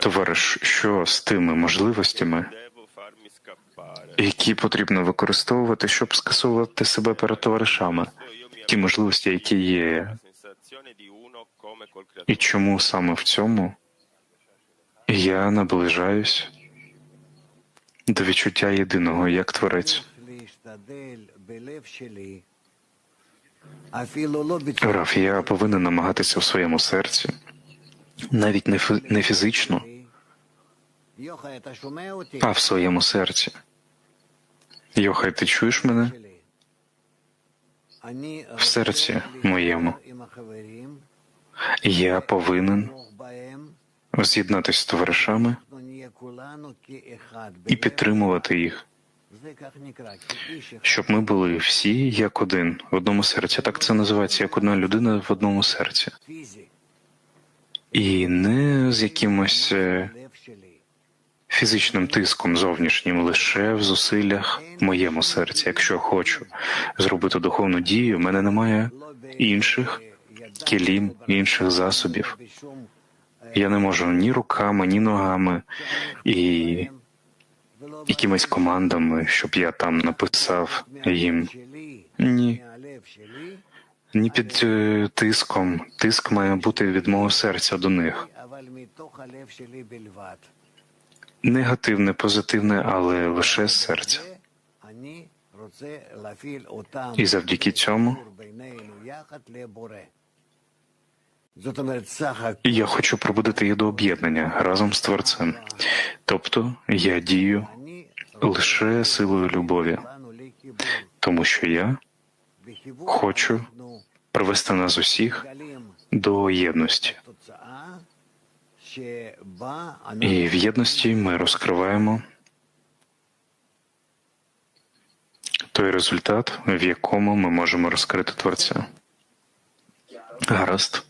Товариш, що з тими можливостями, які потрібно використовувати, щоб скасовувати себе перед товаришами, ті можливості, які є, і чому саме в цьому я наближаюсь до відчуття єдиного як творець? Раф, я повинен намагатися в своєму серці навіть не фізично, а в своєму серці. Йохай, ти чуєш мене? В серці моєму. Я повинен з'єднатися з товаришами і підтримувати їх, щоб ми були всі як один в одному серці. Так це називається як одна людина в одному серці і не з якимось е, фізичним тиском зовнішнім, лише в зусиллях моєму серці. Якщо хочу зробити духовну дію, в мене немає інших кілім, інших засобів. Я не можу ні руками, ні ногами і якимись командами, щоб я там написав їм. Ні ні під е, тиском. Тиск має бути від мого серця до них. Негативне, позитивне, але лише з серця. І завдяки цьому я хочу пробудити її до об'єднання разом з творцем. Тобто я дію лише силою любові, тому що я хочу привести нас усіх до єдності. І в єдності ми розкриваємо той результат, в якому ми можемо розкрити творця. Гаразд.